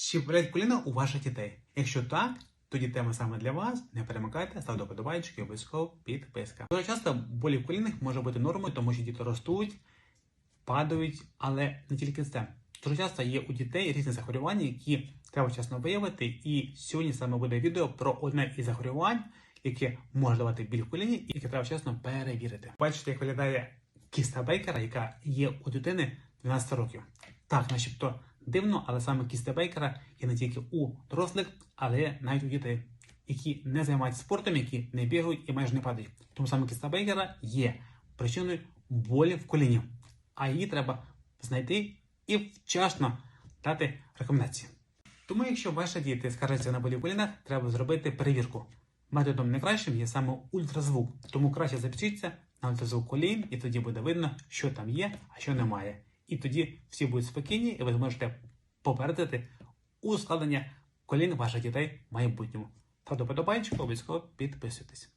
Чи болять коліна у ваших дітей? Якщо так, тоді тема саме для вас. Не перемикайте, ставте подобайчики, обов'язково підписка. Дуже часто болі в колінах може бути нормою, тому що діти ростуть, падають, але не тільки це. Дуже часто є у дітей різні захворювання, які треба вчасно виявити. І сьогодні саме буде відео про одне із захворювань, яке може давати біль в коліні, і яке треба вчасно перевірити. Бачите, як виглядає кіста Бейкера, яка є у дитини 12 років. Так, начебто дивно, але саме кіста Бейкера є не тільки у дорослих, але навіть у дітей, які не займаються спортом, які не бігають і майже не падають. Тому саме кіста Бейкера є причиною болі в коліні, а її треба знайти і вчасно дати рекомендації. Тому, якщо ваші діти скаржаться на болі в колінах, треба зробити перевірку. Методом найкращим є саме ультразвук, тому краще запишіться на ультразвук колін, і тоді буде видно, що там є, а що немає. І тоді всі будуть спокійні, і ви зможете попередити ускладнення колін ваших дітей в майбутньому. Та до подобайчика обов'язково підписуйтесь.